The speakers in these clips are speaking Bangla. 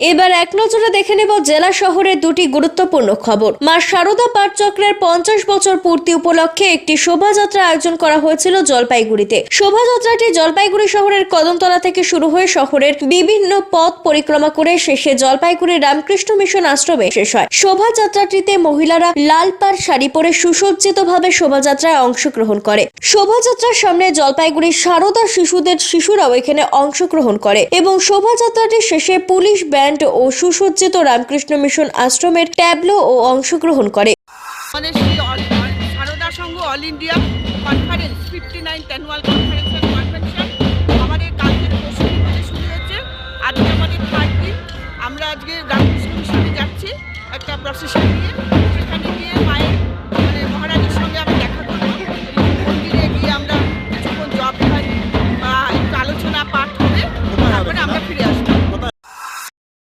এবার এক নজরে দেখে নেব জেলা শহরের দুটি গুরুত্বপূর্ণ খবর। মা সারদা পাঠ চক্রের পঞ্চাশ বছর পূর্তি উপলক্ষে একটি শোভাযাত্রা আয়োজন করা হয়েছিল জলপাইগুড়িতে। শোভাযাত্রাটি জলপাইগুড়ি শহরের কদমতলা থেকে শুরু হয়ে শহরের বিভিন্ন পথ পরিক্রমা করে শেষে জলপাইগুড়ি রামকৃষ্ণ মিশন আশ্রমে শেষ হয়। শোভাযাত্রাটিতে মহিলারা লাল পাড় শাড়ি পরে সুসজ্জিতভাবে শোভাযাত্রায় অংশগ্রহণ করে। শোভাযাত্রার সামনে জলপাইগুড়ির সারদা শিশুদের শিশুরাও এখানে অংশগ্রহণ করে এবং শোভাযাত্রাটির শেষে পুলিশ ব্যান্ড ও সুসজ্জিত রামকৃষ্ণ মিশন আশ্রমের ট্যাবলো ও অংশগ্রহণ করে। All- India conference fifty nine শুরু হয়েছে। আমাদের আমরা আজকে রামকৃষ্ণ মিশনে যাচ্ছি একটা প্রসেশন নিয়ে। সেখানে গিয়ে মায়ের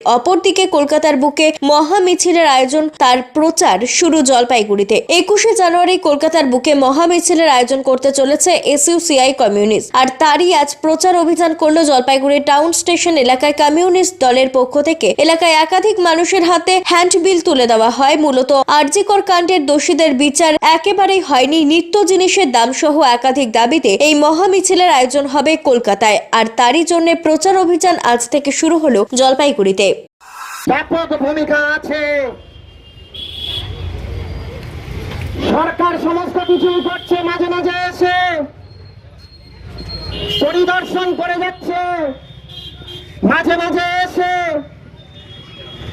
অপরদিকে কলকাতার বুকে মহা মিছিলের আয়োজন, তার প্রচার শুরু জলপাইগুড়িতে। একুশে জানুয়ারি কলকাতার বুকে মহা মিছিলের আয়োজন করতে চলেছে এসইউসিআই কমিউনিস্ট। আর তারই আজ প্রচার অভিযান করল জলপাইগুড়ি টাউন স্টেশন এলাকায় কমিউনিস্ট দলের পক্ষ থেকে। এলাকায় একাধিক মানুষের হাতে হ্যান্ডবিল তুলে দেওয়া হয়। মূলত আরজিকর কাণ্ডের দোষীদের বিচার একেবারেই হয়নি। নিত্য জিনিসের দাম সহ একাধিক দাবিতে এই মহা মিছিলের আয়োজন হবে কলকাতায়। আর তারই জন্য প্রচার অভিযান আজ থেকে শুরু হলো জলপাইগুড়িতে। ব্যাপক ভূমিকা আছে। সরকার সমস্ত কিছুই করছে, মাঝে মাঝে এসে পরিদর্শন করে যাচ্ছে। মাঝে মাঝে এসে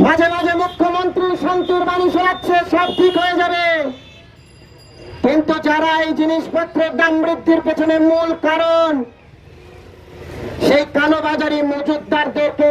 মাঝে মাঝে মুখ্যমন্ত্রী সন্তুর বাণী শোনাচ্ছে, সব ঠিক হয়ে যাবে। কিন্তু যারা এই জিনিসপত্রের দাম বৃদ্ধির পেছনে মূল কারণ, সেই কালোবাজারি মজুদদারদেরকে